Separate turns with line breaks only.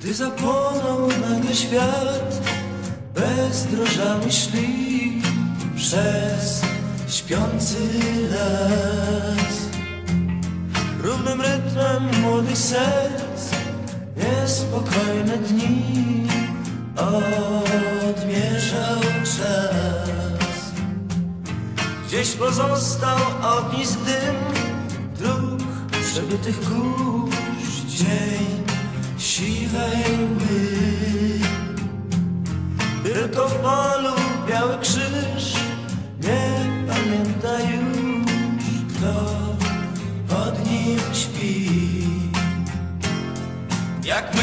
Nowy świat bezdrożami szli przez śpiący las. Równym rytmem młodych serc niespokojne dni odmierzał czas. Gdzieś pozostał ognisk dym dróg przebytych kurz, dzień Tylko w polu biały krzyż nie pamięta już, kto pod nim śpi. Jak